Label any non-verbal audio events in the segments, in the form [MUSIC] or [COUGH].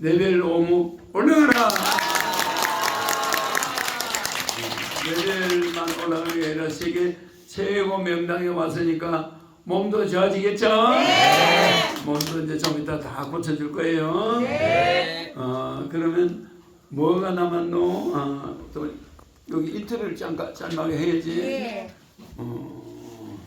레벨 오목 올라가라. 레벨만 올라가는 게 아니라 세계 최고 명당에 왔으니까 몸도 좋아지겠죠? 몸도 이제 좀 이따 다 고쳐줄 거예요. 어, 그러면 뭐가 남았노? 아, 또 여기 인터뷰를 잠깐 짤막하게 해야지. 어,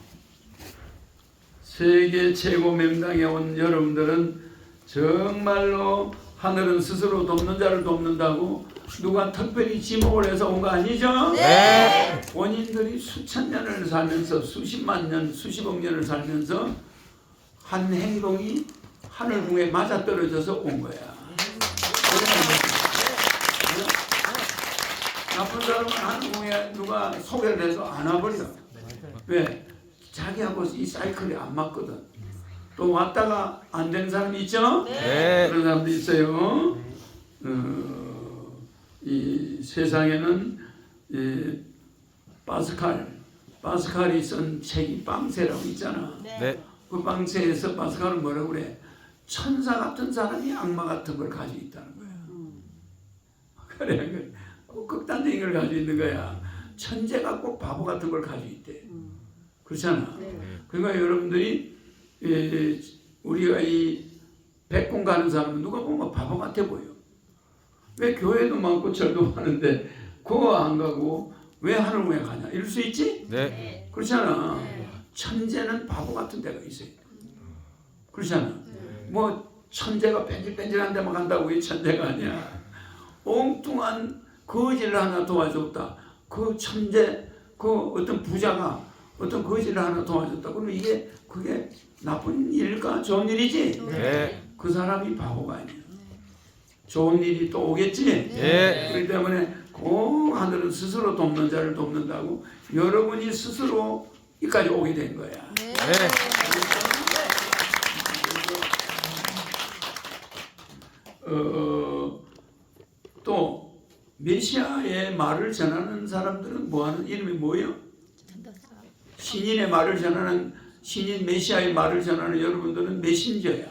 세계 최고 명당에 온 여러분들은 정말로 하늘은 스스로 돕는 자를 돕는다고 누가 특별히 지목을 해서 온 거 아니죠? 네. 본인들이 수천 년을 살면서 수십만 년, 수십억 년을 살면서 한 행동이 하늘궁에 맞아 떨어져서 온 거야. 나쁜 사람은 하늘궁에 누가 소개를 해서 안 와버려. 왜? 자기하고 이 사이클이 안 맞거든. 또 왔다가 안 되는 사람이 있죠? 네. 그런 사람도 있어요. 어, 이 세상에는 이 파스칼, 파스칼이 쓴 책이 빵세라고 있잖아. 네. 그 빵세에서 파스칼은 뭐라고 그래? 천사 같은 사람이 악마 같은 걸 가지고 있다는 거야. [LAUGHS] 그래, 그래. 꼭 극단적인 걸 가지고 있는 거야. 천재가 꼭 바보 같은 걸 가지고 있대. 그렇잖아. 그러니까 여러분들이 예, 우리가 이 백공 가는 사람은 누가 보면 바보 같아 보여. 왜 교회도 많고 절도 많은데 그거 안 가고 왜 하늘궁에 가냐? 이럴 수 있지? 네. 그렇잖아. 천재는 바보 같은 데가 있어요. 그렇잖아. 뭐 천재가 뺀질뺀질한 데만 간다고 이 천재가 아니야. 엉뚱한 거지를 하나 도와줬다. 그 천재, 그 어떤 부자가 어떤 거지를 하나 도와줬다. 그러면 이게 그게 나쁜 일일까? 좋은 일이지? 네. 그 사람이 바보가 아니야. 좋은 일이 또 오겠지? 예. 그렇기 때문에 꼭 하늘은 스스로 돕는 자를 돕는다고 여러분이 스스로 여기까지 오게 된 거야. 네. 어, 또 메시아의 말을 전하는 사람들은 뭐 하는 이름이 뭐예요? 신인의 말을 전하는 신인 메시아의 말을 전하는 여러분들은 메신저야.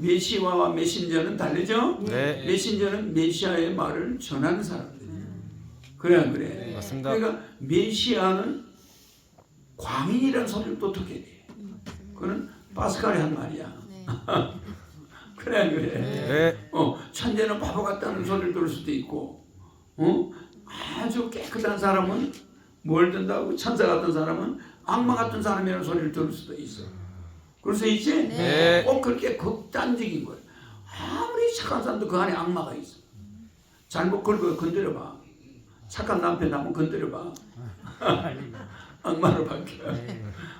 메시와와 메신저는 다르죠? 네. 메신저는 메시아의 말을 전하는 사람들이에요. 그래 안 그래? 맞습니다. 그러니까 메시아는 광인이라는 소리를 또 듣게 돼. 그는 파스칼이 한 말이야. [LAUGHS] 그래 안 그래? 네. 어, 천재는 바보 같다는 소리를 들을 수도 있고, 어? 아주 깨끗한 사람은 뭘 든다고 천사 같은 사람은 악마 같은 사람이라는 소리를 들을 수도 있어. 그럴 수 있지? 네. 꼭 그렇게 극단적인 거야. 아무리 착한 사람도 그 안에 악마가 있어. 잘못 걸고 건드려봐. 착한 남편 한번 건드려봐. [LAUGHS] 악마로 바뀌어.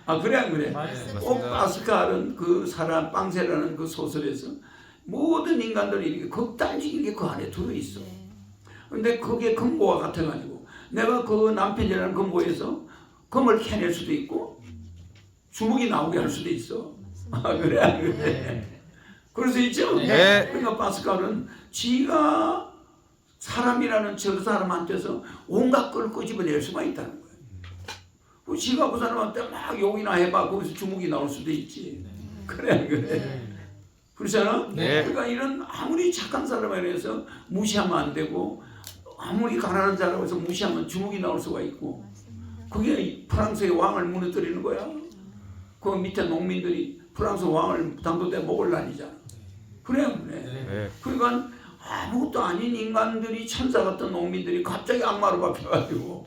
아 그래 안 그래? 꼭. 파스칼은 그 사람 빵세라는 그 소설에서 모든 인간들이 이렇게 극단적인 게 그 안에 들어 있어. 근데 그게 금고와 같아가지고 내가 그 남편이라는 금고에서 금을 캐낼 수도 있고 주먹이 나오게 할 수도 있어. 아 그래 안 그래? 그럴 수 있죠. 네. 그러니까 파스칼은 지가 사람이라는 저 사람한테서 온갖 걸 끄집어낼 수만 있다는 거예요. 그 지가 그 사람한테 막 욕이나 해봐 거기서 주먹이 나올 수도 있지. 그래 안 그래? 그렇잖아. 네. 그러니까 이런 아무리 착한 사람에 대해서 무시하면 안 되고 아무리 가난한 사람에 서 무시하면 주먹이 나올 수가 있고 그게 프랑스의 왕을 무너뜨리는 거야. 그 밑에 농민들이 프랑스 왕을 당도대 목을 날리잖아. 그래 안 그래? 네. 그러니까 아무것도 아닌 인간들이 천사 같은 농민들이 갑자기 악마로 바뀌어가지고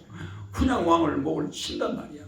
그냥 왕을 목을 친단 말이야.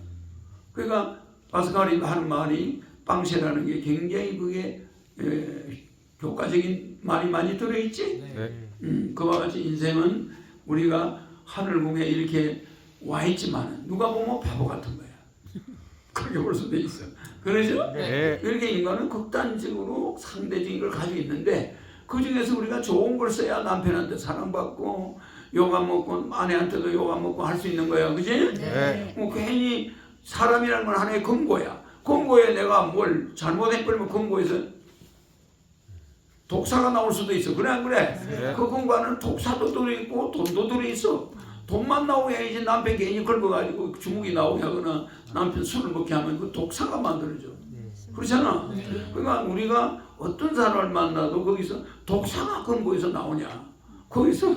그러니까 파스칼이 하는 말이 빵세라는 게 굉장히 그게 에, 교과적인 말이 많이 들어있지. 네. 음, 그와 같이 인생은 우리가 하늘궁에 이렇게 와 있지만 누가 보면 바보 같은 거야. [LAUGHS] 그렇게 볼 수도 있어. 그러죠? 네. 이렇게 인간은 극단적으로 상대적인 걸 가지고 있는데 그 중에서 우리가 좋은 걸 써야 남편한테 사랑받고 욕안 먹고 아내한테도 욕안 먹고 할 수 있는 거야, 그지? 네. 뭐 괜히 사람이라는 건 하나의 금고야. 금고에 내가 뭘 잘못해 버리면 금고에서 독사가 나올 수도 있어. 그래 안 그래? 네. 그 금고 안에는 독사도 들어있고 돈도 들어있어. 돈만 나오게 해야지 남편 괜히 긁어가지고 주먹이 나오게 하거나 남편 술을 먹게 하면 그 독사가 만들어져. 그렇잖아. 그러니까 우리가 어떤 사람을 만나도 거기서 독사가 근거에서 나오냐? 거기서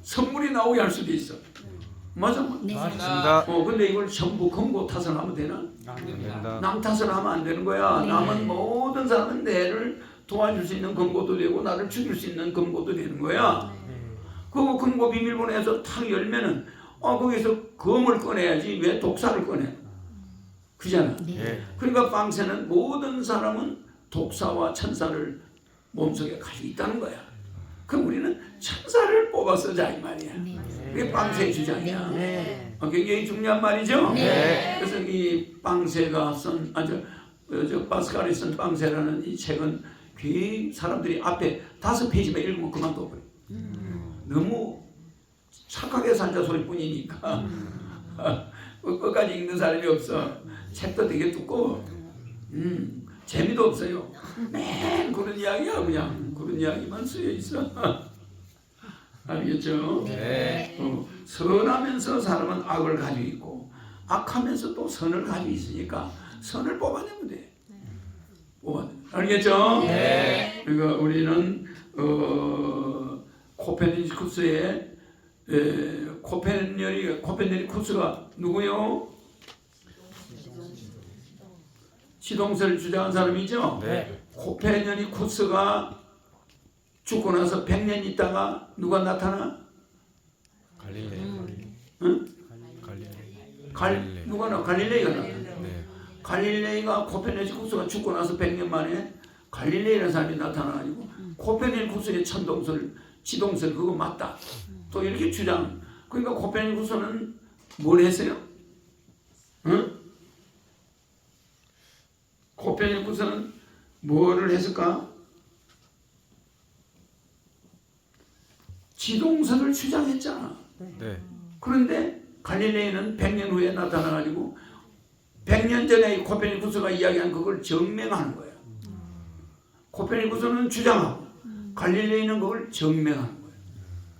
선물이 나오게 할 수도 있어. 맞아? 네. 맞습니다. 어, 근데 이걸 전부 근거 탓을 하면 되나? 안 됩니다. 남 탓을 하면 안 되는 거야. 네. 남은 모든 사람은 내를 도와줄 수 있는 근거도 되고 나를 죽일 수 있는 근거도 되는 거야. 그 근거 비밀번호에서 탁 열면은 어 거기서 검을 꺼내야지 왜 독사를 꺼내? 그잖아. 네. 예. 그러니까 방세는 모든 사람은 독사와 천사를 몸속에 가지고 있다는 거야. 그럼 우리는 천사를 뽑아 쓰자 이 말이야. 네. 그게 방세의 주장이야. 네. 어, 굉장히 중요한 말이죠. 네. 그래서 이 빵세가 쓴 아주 어, 저 파스칼이 쓴 빵세라는 이 책은 괜히 사람들이 앞에 다섯 페이지만 읽으면 그만둬 버려. 너무 착하게 산자 소리뿐이니까 어, [LAUGHS] 끝까지 읽는 사람이 없어. 책도 되게 두꺼워. 음, 재미도 없어요. 맨 그런 이야기야 그냥 그런 이야기만 쓰여 있어. [LAUGHS] 알겠죠? 네. 어, 선하면서 사람은 악을 가지고 있고 악하면서 또 선을 가지고 있으니까 선을 뽑아내면 돼. 뽑아. 알겠죠? 네. 그러니까 우리는 어, 코페르니쿠스의 에, 코페르니 코페르니쿠스가 누구요? 시동설을 주장한 사람이죠. 네. 코페르니쿠스가 죽고 나서 100년 있다가 누가 나타나? 갈릴레이. 응? 갈릴레이. 갈 누가 나? 갈릴레이가 나타나. 네. 갈릴레이가 코페르니쿠스가 죽고 나서 100년 만에 갈릴레이라는 사람이 나타나가지고 코페르니쿠스의 천동설, 지동설 그거 맞다. 또 이렇게 주장. 그러니까 코페르니쿠스는 뭘 했어요? 응? 코페르니쿠스는 뭐를 했을까? 지동설을 주장했잖아. 네. 그런데 갈릴레이는 100년 후에 나타나가지고 100년 전에 코페르니쿠스가 이야기한 그걸 증명하는 거예요. 코페르니쿠스는 주장하고 갈릴레이는 그걸 증명하는 거예요.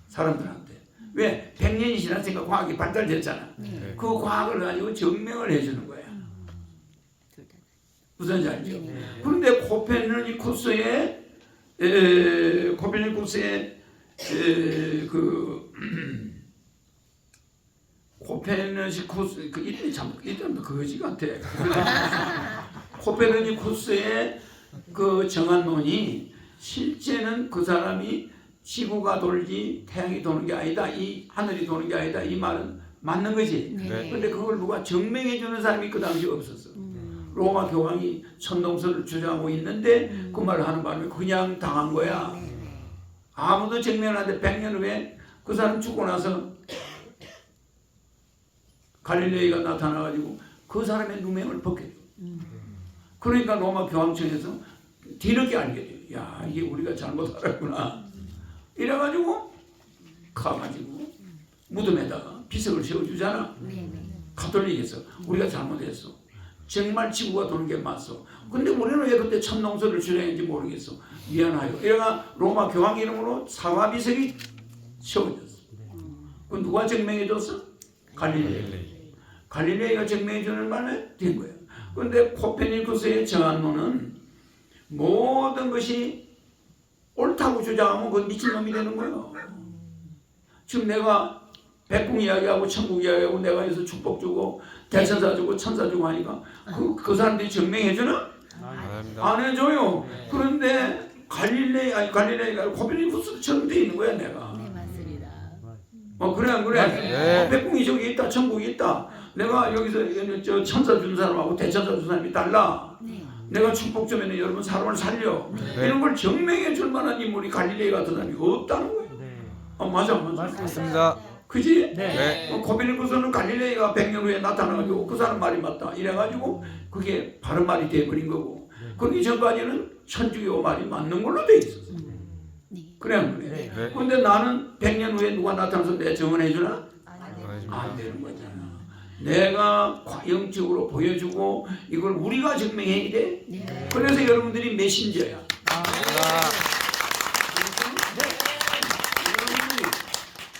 사람들한테. 왜? 100년이 지났으니까 과학이 발달됐잖아. 네. 그 과학을 가지고 증명을 해주는 거예요. 무슨 지 알죠? 네. 그런데 코페르니쿠스의 에, 그 코페르니쿠스 그 이름이 참 이름도 거지 같아. [LAUGHS] 코페르니쿠스의 그 정한론이 실제는 그 사람이 지구가 돌지 태양이 도는 게 아니다. 이 하늘이 도는 게 아니다. 이 말은 맞는 거지. 네. 근데 그걸 누가 증명해 주는 사람이 그 당시 없었어. 로마 교황이 천동설을 주장하고 있는데 그 말을 하는 바람에 그냥 당한 거야. 아무도 증명을 하는데 100년 후에 그 사람 죽고 나서 갈릴레이가 나타나가지고 그 사람의 누명을 벗겨줘. 그러니까 로마 교황청에서 뒤늦게 알게 돼요. 야 이게 우리가 잘못 알았구나. 이래가지고 가가지고 무덤에다가 비석을 세워주잖아. 네. 가톨릭에서 우리가 잘못했어. 정말 지구가 도는 게 맞어. 근데 우리는 왜 그때 천동설을 주장했는지 모르겠어. 미안하여. 이래가 로마 교황 이름으로 사화비석이 세워졌어. 그 누가 증명해줬어? 갈릴레이. 갈릴레이. 갈릴레이가 증명해 주는 말에 된 거예요. 그런데 코페르니쿠스의 정한론은 모든 것이 옳다고 주장하면 그건 미친놈이 되는 거예요. 지금 내가 백궁 이야기하고 천국 이야기하고 내가 여기서 축복 주고 대천사 주고 천사 주고 하니까 그, 그 사람들이 증명해 주나? 안 합니다. 안 해줘요. 그런데 갈릴레이 아니 갈릴레이가 코페르니쿠스처럼 돼 있는 거야 내가. 네, 맞습니다. 어 그래 안 그래? 네. 어, 백궁이 저기 있다 천국이 있다. 내가 여기서 저 천사 준 사람하고 대천사 준 사람이 달라. 네. 내가 축복 주면 여러분 사람을 살려. 네. 이런 걸 증명해 줄 만한 인물이 갈릴레이 같은 사람이 없다는 거예요. 어 맞아 맞아. 맞습니다. 그지? 네. 어, 코페르니쿠스는 갈릴레이가 100년 후에 나타나가지고 그 사람 말이 맞다 이래가지고 그게 바른 말이 돼버린 거고 그러기 전까지는 천주교 말이 맞는 걸로 돼 있었어. 네. 그래 안 그래? 네. 근데 나는 100년 후에 누가 나타나서 내 증언해 주나? 안. 되는 거잖아. 내가 영적으로 보여주고 이걸 우리가 증명해야 돼. 네. 그래서 여러분들이 메신저야. 맞습니다. 여러분들이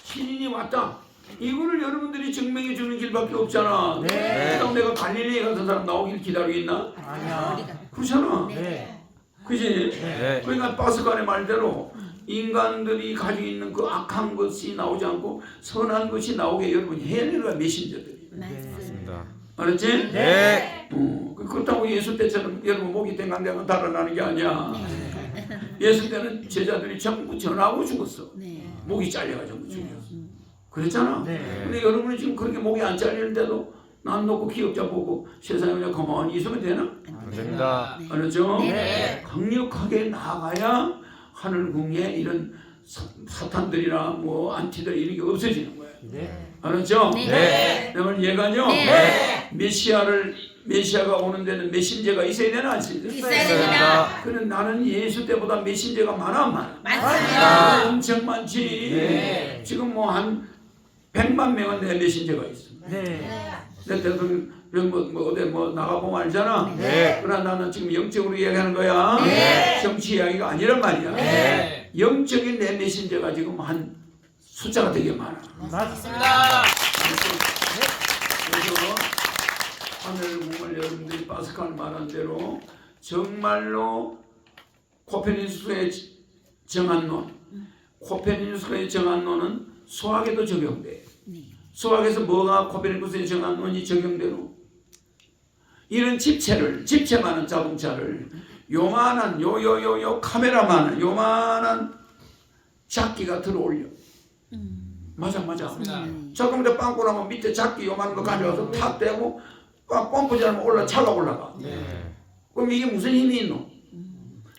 신인이 왔다. 이거를 여러분들이 증명해 주는 길밖에 없잖아. 네. 그다음 내가 갈릴레이 같은 사람 나오길 기다리고 있나? 아니야. 그렇잖아. 네. 그지? 네. 그러니까 파스칼의 말대로 인간들이 가지고 있는 그 악한 것이 나오지 않고 선한 것이 나오게 여러분이 해내가 메신저들이. 말씀. 맞습니다. 알았지? 네. 어, 그- 그렇다고 예수 때처럼 여러분 목이 땡강땡강 달아나는 게 아니야. 예수 때는 제자들이 전부 전하고 죽었어. 네. 목이 잘려가지고 죽였어. 그랬잖아. 네. 근데 여러분이 지금 그렇게 목이 안 잘리는데도 남 놓고 기억자 보고 세상에 그냥 가만히 있으면 되나? 안 됩니다. 네. 알았죠? 네. 강력하게 나가야 하늘 궁에 이런 사, 사탄들이나 뭐 안티들 이런 게 없어지는 거예요. 네. 알았죠? 네. 네. 내말 이해가죠? 네. 메시아를 메시아가 오는 데는 메신저가 있어야 되나 안 있어야 됩니다. 그래 나는 예수 때보다 메신저가 많아 안 많아? 맞습니다. 엄청 많지. 네. 지금 뭐 한 100만 명은 내 메신저가 있어. 네. 내 대통령 뭐, 뭐 어디 뭐 나가보면 알잖아. 네. 그러나 나는 지금 영적으로 이야기하는 거야. 네. 정치 이야기가 아니란 말이야. 네. 영적인 내 메신저가 지금 한 숫자가 되게 많아. 맞습니다. 그래서 하늘 공을 여러분들이 파스칼 말한 대로 정말로 코페르니쿠스의 정한 논, 코페르니쿠스의 정한 논은 수학에도 적용돼. 네. 수학에서 뭐가 코페르니쿠스의 정한 논이 적용되노? 이런 집체를 집체만한 자동차를 요만한 요요요요 카메라만한 요만한 작기가 들어올려. 음. 맞아 맞아. 네. 자동차 빵꾸 나면 밑에 작기 요만한 거 가져와서 탁 대고 빡 펌프 잘하면 올라 차가 올라가. 네. 그럼 이게 무슨 힘이 있노?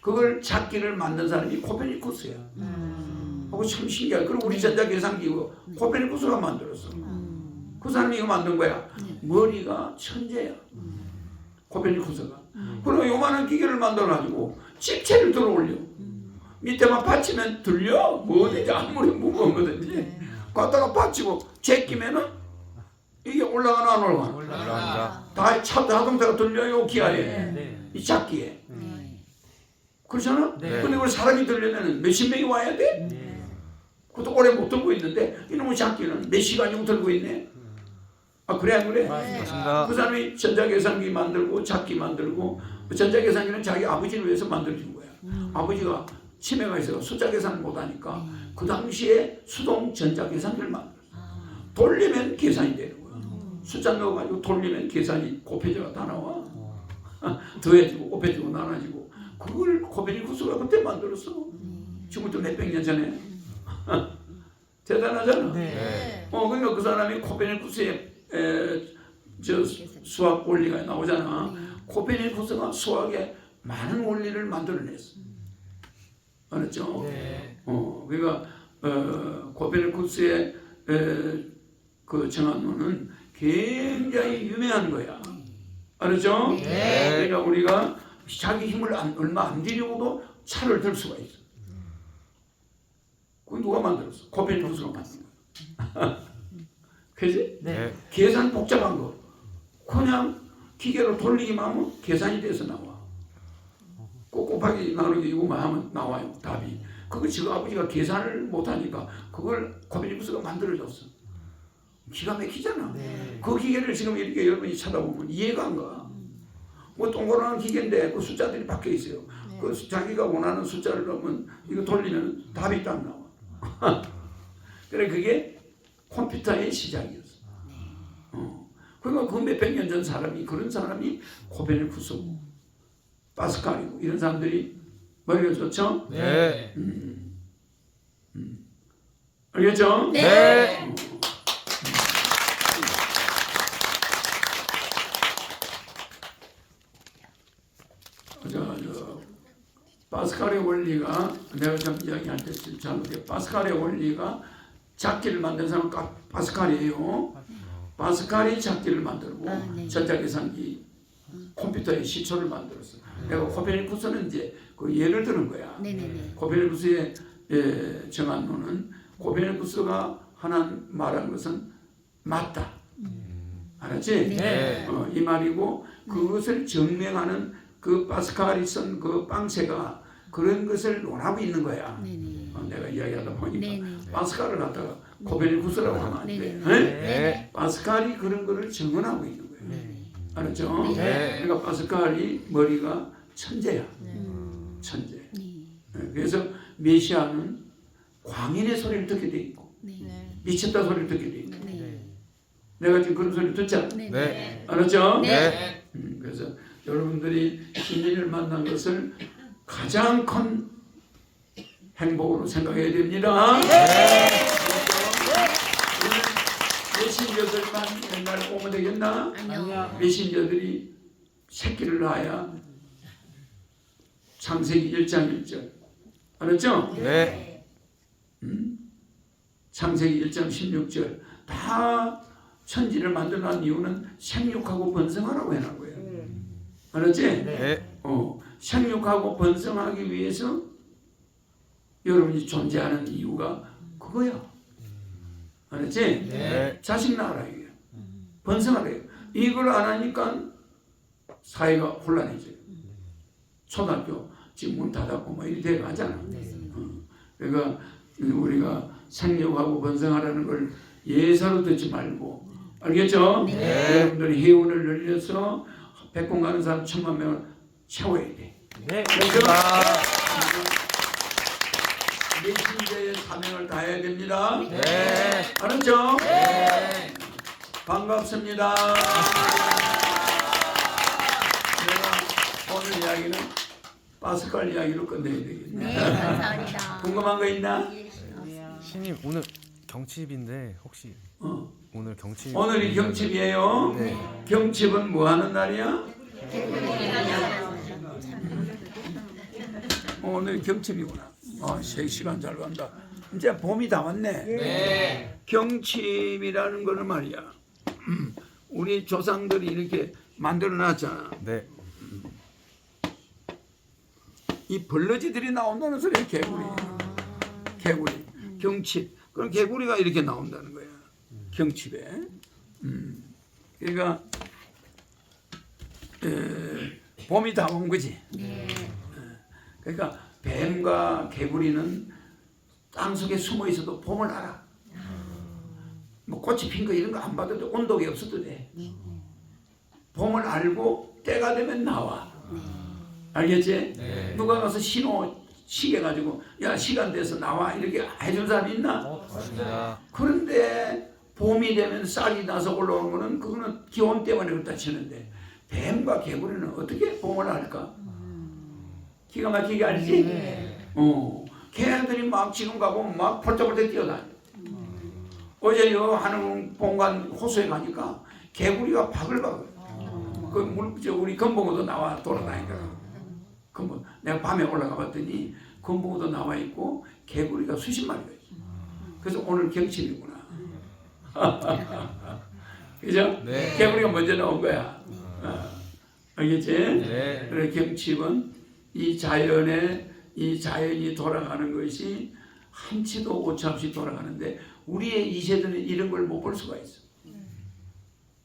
그걸 작기를 만든 사람이 코페르니쿠스야. 음. 하고 참 신기해. 그리고 우리 전자 계산기 고 코페르니쿠스가 만들었어. 음. 그 사람이 이거 만든 거야. 네. 머리가 천재야. 음. 코페르니쿠스가. 그리고 요만한 기계를 만들어가지고 집체를 들어 올려. 음. 밑에만 받치면 들려. 뭐든지 아무리 무거운 거든지. 네. 갖다가 받치고 제끼면은 이게 올라가나 안 올라가나. 올라갑니다. 다 차, 자동차가 들려요 기아에. 네. 이 작기에. 네. 그렇잖아? 네. 근데 우리 사람이 들려면 몇십 명이 와야 돼? 네. 그것도 오래 못 들고 있는데 이놈의 작기는 몇 시간이고 들고 있네. 아 그래 안 그래? 맞습니다. 그 사람이 전자계산기 만들고 작기 만들고 그 전자계산기는 자기 아버지를 위해서 만들어준 거야. 아버지가 치매가 있어서 숫자 계산을 못하니까 그 당시에 수동 전자 계산기를 만들었어. 돌리면 계산이 되는 거야. 숫자 넣어가지고 돌리면 계산이 곱해져가 다 나와. [LAUGHS] 더해지고 곱해지고 나눠지고 그걸 코페르니쿠스가 그때 만들었어. 지금부터 몇백 년 전에. [LAUGHS] 대단하잖아. 네. 어 그러니까 그 사람이 코페르니쿠스의 에, 저 수학 원리가 나오잖아. 코페르니쿠스가 수학에 많은 원리를 만들어냈어. 알았죠? 네. 어 그러니까 어, 코페르니쿠스의 에, 그 정한론은 굉장히 유명한 거야. 알았죠? 네. 그러니까 우리가 자기 힘을 안, 얼마 안 들여도 차를 들 수가 있어. 그건 누가 만들었어? 코페르니쿠스가 만든 거야. [LAUGHS] 그지? 네. 계산 복잡한 거 그냥 기계로 돌리기만 하면 계산이 돼서 나와. 꼭 곱하기 나누기 이거만 하면 나와요 답이. 그거 지금 아버지가 계산을 못하니까 그걸 코페르니쿠스가 만들어줬어. 기가 막히잖아. 네. 그 기계를 지금 이렇게 여러분이 쳐다보면 이해가 안 가. 뭐 동그란 기계인데 그 숫자들이 박혀 있어요. 그 수- 자기가 원하는 숫자를 넣으면 이거 돌리면 답이 딱 나와. [LAUGHS] 그래 그게 컴퓨터의 시작이었어. 어. 그러니까 그 몇백 년 전 사람이 그런 사람이 코페르니쿠스, 파스칼이고 이런 사람들이 머리가 좋죠? 네. 알겠죠? 네. 저, 저, 파스칼의 원리가 내가 좀 이야기할 때 잘못해 파스칼의 원리가 작기를 만든 사람은 까- 파스칼이에요. 파스칼이 작기를 만들고 아, 네. 전자계산기 컴퓨터의 시초를 만들었어. 내가 코페르니쿠스는 이제 그 예를 들은 거야. 네네네. 코페르니쿠스의 예, 정한론은 코페르니쿠스가 하나 말한 것은 맞다. 알았지? 네. 어, 이 말이고 그것을 증명하는 그 파스칼이 쓴 그 빵새가 그런 것을 논하고 있는 거야. 어, 내가 이야기하다 보니까 네네. 파스칼을 갖다가 코페르니쿠스라고 하면 안 돼. 에? 네. 파스칼이 그런 거를 증언하고 있는 거야. 네네. 알았죠? 네. 그러니까 파스칼이 머리가 천재야. 음. 천재. 네. 예, 그래서 메시아는 광인의 소리를 듣게 돼 있고 네. 네. 미쳤다 소리를 듣게 돼 있고 네. 내가 지금 그런 소리 듣잖아. 네. 네. 알았죠? 네. 음, 그래서 여러분들이 신인을 만난 것을 가장 큰 행복으로 생각해야 됩니다. 메신저들만 맨날 오면 되겠나? 메신저들이 새끼를 낳아야 창세기 1장 1절 알았죠? 네. 창세기 1장 16절 다 천지를 만들어 놨 이유는 생육하고 번성하라고 해놓은 거예요. 알았지? 네. 어, 생육하고 번성하기 위해서 여러분이 존재하는 이유가 그거야. 알았지? 네. 자식 낳으라 이게. 번성하래요. 이걸 안 하니까 사회가 혼란해져요. 초등학교 지금 문 닫았고 뭐 이리 돼 가잖아. 어. 그러니까 우리가 생육하고 번성하라는 걸 예사로 듣지 말고 알겠죠? 네. 여러분들이 해운을 늘려서 백공 가는 사람 천만 명을 채워야 돼. 네. 그래서 다해야 됩니다. 네. 알았죠? 네. 반갑습니다. 내가 오늘 이야기는 파스칼 이야기로 끝내야 되겠네. 네. 감사합니다. [LAUGHS] 궁금한 거 있나? 신님 오늘 경칩인데 혹시 어. 오늘 경칩 오늘이 경칩이에요. 네. 경칩은 뭐 하는 날이야? 어, 오늘 경칩이구나. 아, 세 시간 잘 간다. 이제 봄이 다 왔네. 네. 경칩이라는 거는 말이야. 음, [CLEARS THROAT] 우리 조상들이 이렇게 만들어 놨잖아. 네. 이 벌러지들이 나온다는 소리야, 개구리. 개구리. 경칩. 그럼 개구리가 이렇게 나온다는 거야. 경칩에. 음. 그러니까 에, 봄이 다 온 거지. 네. 그러니까 뱀과 개구리는 땅 속에 숨어 있어도 봄을 알아. 뭐 꽃이 핀 거 이런 거 안 봐도 돼. 온도가 없어도 돼. 봄을 알고 때가 되면 나와. 알겠지? 네. 누가 가서 신호 시계 가지고 야 시간 돼서 나와 이렇게 해준 사람 있나? 감사합니다. 그런데 봄이 되면 쌀이 나서 올라오는 거는 그거는 기온 때문에 그렇다 치는데 뱀과 개구리는 어떻게 봄을 알까? 기가 막히게 알지? 어, 걔네들이 막 지금 가보면 막 펄쩍펄쩍 뛰어다녀. 어제 여 하는 본관 호수에 가니까 개구리가 바글바글. 그 물, 저 우리 건봉어도 나와 돌아다니더라고. 건봉. 내가 밤에 올라가 봤더니 건봉어도 나와 있고 개구리가 수십 마리가 있어. 그래서 오늘 경칩이구나. [LAUGHS] 그죠? 네. 개구리가 먼저 나온 거야. 어. 알겠지? 네. 그래 경칩은 이 자연의 이 자연이 돌아가는 것이 한치도 오차없이 돌아가는데 우리의 이 세대는 이런 걸 못 볼 수가 있어.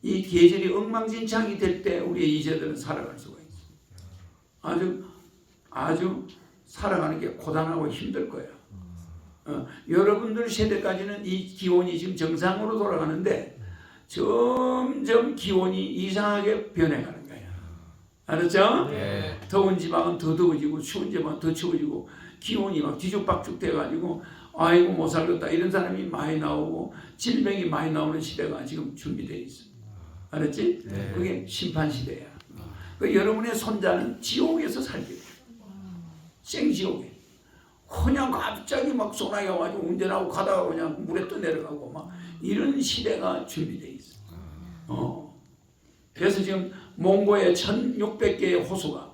이 계절이 엉망진창이 될 때 우리의 이 세대는 살아갈 수가 있어. 아주 아주 살아가는 게 고단하고 힘들 거야. 어, 여러분들 세대까지는 이 기온이 지금 정상으로 돌아가는데 점점 기온이 이상하게 변해가는. 알았죠? 네. 더운 지방은 더 더워지고 추운 지방은 더 추워지고 기온이 막 뒤죽박죽 돼가지고 아이고 못 살겠다 이런 사람이 많이 나오고 질병이 많이 나오는 시대가 지금 준비되어 있어. 알았지? 네. 그게 심판 시대야. 그 여러분의 손자는 지옥에서 살게 돼. 생지옥에. 그냥 갑자기 막 소나기가 와가지고 운전하고 가다가 그냥 물에 떠 내려가고 막 이런 시대가 준비되어 있어. 어. 그래서 지금 몽고의 1600개의 호수가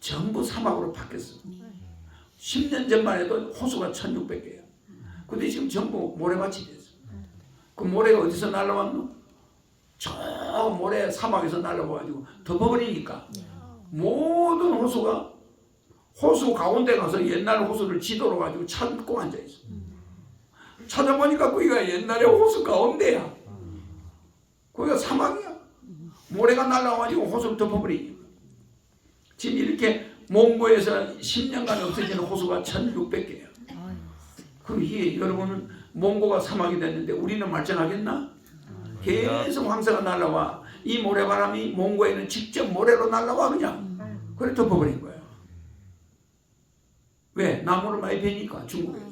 전부 사막으로 바뀌었어. 10년 전만 해도 호수가 1600개야. 근데 지금 전부 모래밭이 됐어. 그 모래가 어디서 날라왔노? 저 모래 사막에서 날라와가지고 덮어버리니까 모든 호수가 호수 가운데 가서 옛날 호수를 지도로 가지고 찾고 앉아있어. 찾아보니까 거기가 옛날에 호수 가운데야. 거기가 사막이야. 모래가 날라와가지고 호수를 덮어버리니까. 지금 이렇게 몽고에서 10년간 없어지는 호수가 1600개야. 그럼 이게 여러분은 몽고가 사막이 됐는데 우리는 말짱하겠나? 계속 황사가 날라와. 이 모래바람이 몽고에는 직접 모래로 날라와 그냥. 그래 덮어버린 거야. 왜? 나무를 많이 베니까 중국에서.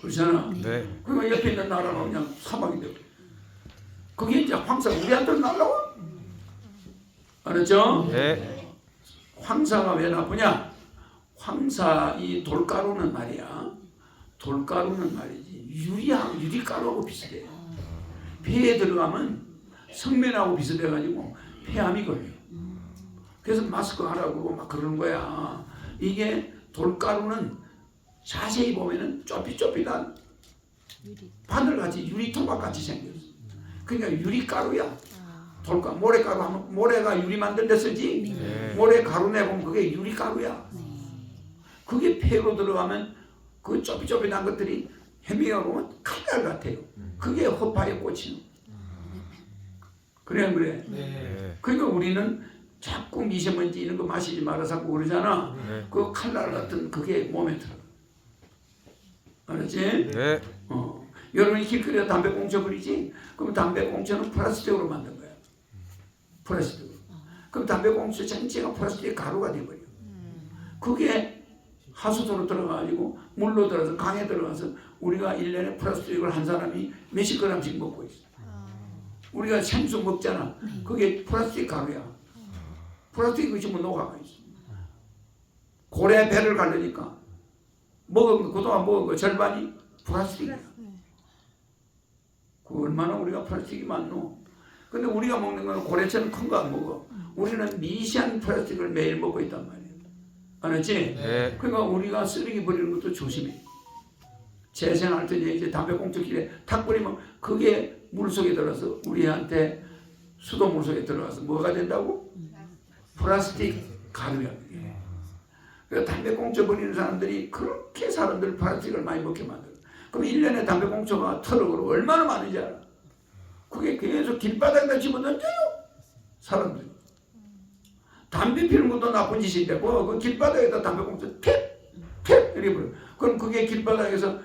그렇잖아. 네. 그러니까 옆에 있는 나라가 그냥 사막이 되고. 그게 이제 황사 우리한테 날라와. 알았죠? 네. 황사가 왜 나쁘냐? 황사 이 돌가루는 말이야. 돌가루는 말이지 유리하고 유리가루하고 비슷해. 폐에 들어가면 성면하고 비슷해가지고 폐암이 걸려. 그래서 마스크 하라고 막 그러는 거야. 이게 돌가루는 자세히 보면은 쪼삐쪼삐한 바늘같이 유리토막같이 생겼어. 그러니까 유리가루야. 돌가 모래가루 하면 모래가 유리 만들 때 쓰지. 네. 모래 가루 내보면 그게 유리가루야. 그게 폐로 들어가면 그 쪼비쪼비한 것들이 해미가 보면 칼날 같아요. 그게 허파에 꽂히는. 그래 안 그래? 네. 네. 그러니까 우리는 자꾸 미세먼지 이런 거 마시지 말아 자꾸 그러잖아. 네. 그 칼날 같은 그게 몸에 들어. 알았지? 네. 어. 여러분이 길거리에 담배 공쳐 버리지? 그럼 담배 공쳐는 플라스틱으로 만든 거야. 플라스틱으로. 그럼 담배 공쳐 전체가 플라스틱 가루가 돼버려. 그게 하수도로 들어가가지고 물로 들어서 강에 들어가서 우리가 1년에 플라스틱을 한 사람이 몇십 그램씩 먹고 있어. 우리가 생수 먹잖아. 그게 플라스틱 가루야. 플라스틱 그치면 녹아가 있어. 고래 배를 가르니까 먹은 거, 그동안 먹은 거 절반이 플라스틱이야. 그 얼마나 우리가 플라스틱이 많노? 근데 우리가 먹는 거는 고래처럼 큰 거 안 먹어. 우리는 미세한 플라스틱을 매일 먹고 있단 말이야. 알았지? 네. 그러니까 우리가 쓰레기 버리는 것도 조심해. 재생할 때 이제 담배 꽁초길에 탁 버리면 그게 물 속에 들어서 우리한테 수돗물 속에 들어가서 뭐가 된다고? 플라스틱 가루야. 그러니까 담배 꽁초 버리는 사람들이 그렇게 사람들 플라스틱을 많이 먹게 만들어. 그럼 1년에 담배 꽁초가 트럭으로 얼마나 많은지 알아? 그게 계속 길바닥에다 집어던져요. 사람들이. 담배 피우는 것도 나쁜 짓인데 뭐, 그 길바닥에다 담배 꽁초 탭 탭 이렇게 버려. 그럼 그게 길바닥에서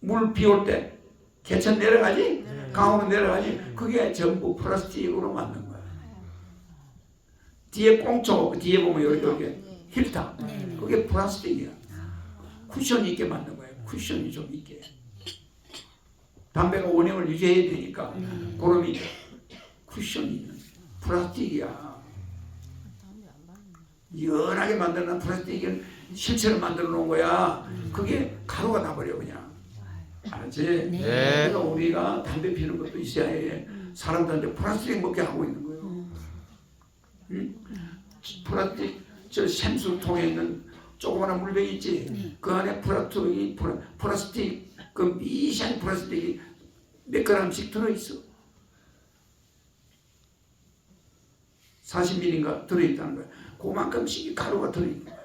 물 비올 때 개천 내려가지? 강으로 내려가지? 그게 전부 플라스틱으로 만든 거야. 뒤에 꽁초 뒤에 보면 이렇게, 이렇게 힐타 그게 플라스틱이야. 쿠션이 있게 만든 거야. 쿠션이 좀 있게. 담배가 원형을 유지해야 되니까 이 쿠션이 있는 플라스틱이야. 연하게 만드는 플라스틱을 실체로 만들어 놓은 거야. 그게 가루가 나버려 그냥. 알았지? 네. 그래서 우리가 담배 피우는 것도 있어야 해. 사람들한테 플라스틱 먹게 하고 있는 거예요. 응? 플라스틱 저 샘수통에 있는 조그마한 물병 있지? 그 안에 플라스틱이 플라- 플라스틱 그 미세한 플라스틱이 몇 그램씩 들어있어. 40ml인가 들어있다는 거야. 그만큼씩 가루가 들어있는 거야.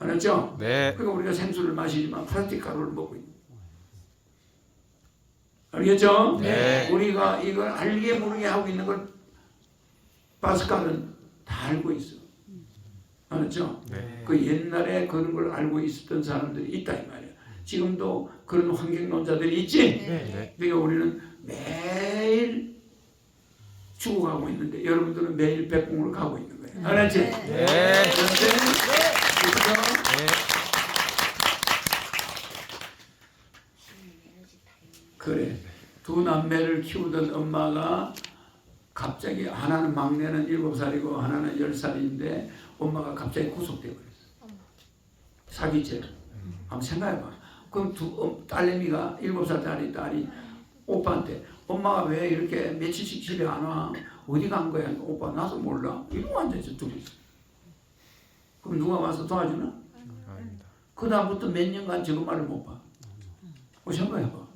알았죠? 네. 그러니까 우리가 생수를 마시지만 플라스틱 가루를 먹고 있는 거야. 알겠죠? 네. 우리가 이걸 알게 모르게 하고 있는 걸 파스칼은 다 알고 있어. 알았죠? 네. 그 옛날에 그런 걸 알고 있었던 사람들이 있다 이 말이야. 지금도 그런 환경론자들이 있지. 네. 그러니까 우리는 매일 죽어가고 있는데 여러분들은 매일 백공으로 가고 있는 거예요. 알았지? 네. 그런데 그래서 네. 그래 두 남매를 키우던 엄마가 갑자기 하나는 막내는 일곱 살이고 하나는 열 살인데 엄마가 갑자기 구속돼 버렸어. 사기죄로. 한번 생각해봐. 그럼 두 어, 딸내미가 일곱 살짜리 딸이 오빠한테 엄마가 왜 이렇게 며칠씩 집에 안 와? 어디 간 거야? 오빠 나도 몰라. 이러고 앉아있어 둘이. 그럼 누가 와서 도와주나? 아닙니다. 그 다음부터 몇 년간 저거 말을 못 봐. 그 생각해봐.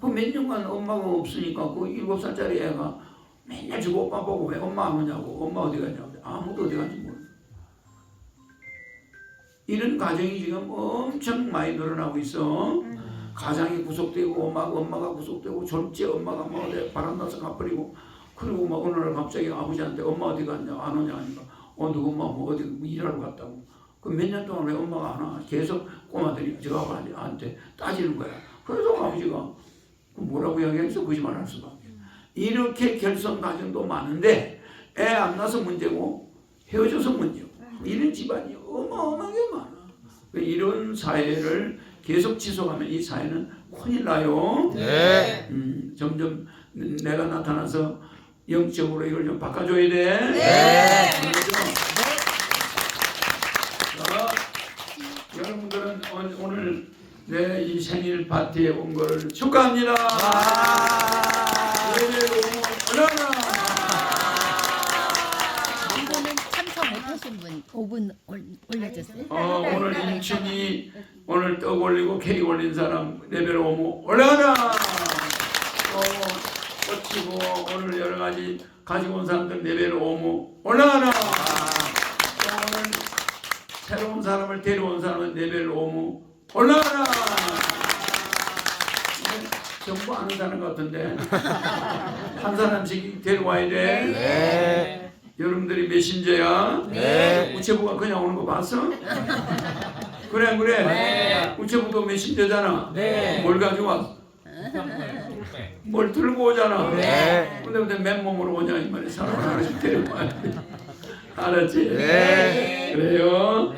그 몇 년간 엄마가 없으니까 그 일곱 살짜리 애가 맨날 저거 오빠 보고 왜 엄마 안 오냐고 엄마 어디 갔냐고 아무도 어디 몰라. 이런 가정이 지금 엄청 많이 늘어나고 있어. 가장이 구속되고 엄마가 엄마가 구속되고 졸제 엄마가 뭐 어디 바람나서 가버리고 그리고 막 어느 날 갑자기 아버지한테 엄마 어디 갔냐 안 오냐 하니까 어 누구 엄마 뭐 어디 일하러 갔다고 그 몇 년 동안 왜 엄마가 안 와? 계속 꼬마들이 저 아버지한테 따지는 거야. 그래서 아버지가 그 뭐라고 이야기해서 거짓말 할 수가 없어. 이렇게 결성 가정도 많은데 애안 낳아서 문제고 헤어져서 문제고 이런 집안이 어마어마하게 많아. 이런 사회를 계속 지속하면 이 사회는 큰일 나요. 네. 음, 점점 내가 나타나서 영적으로 이걸 좀 바꿔줘야 돼. 네. 그렇죠? 자, 여러분들은 오- 오늘 내 이 생일 파티에 온 걸 축하합니다. 예배로 올라라. 이거는 참석 못하신 분 5분 올, 올려주세요. 어, 오늘 인춘이 오늘 떡 올리고 케이크 올린 사람 레벨 오면 올라가라. 또 꽃이고 오늘 여러 가지 가지고 온 사람들 레벨 오면 올라가라. 또 오늘 새로운 사람을 데려온 사람은 레벨 오면 올라가라. 이게 전부 아는 사람 같은데 한 사람씩 데려와야 돼. 네. 여러분들이 메신저야. 네. 우체부가 그냥 오는 거 봤어? 그래 안 그래? 네. 우체부도 메신저잖아. 네. 뭘 가지고 왔어? 뭘 들고 오잖아. 네. 근데 왜 맨몸으로 오냐 이 말이야. 사람 하나씩 데리고 와야 돼. 알았지? 네. 그래요?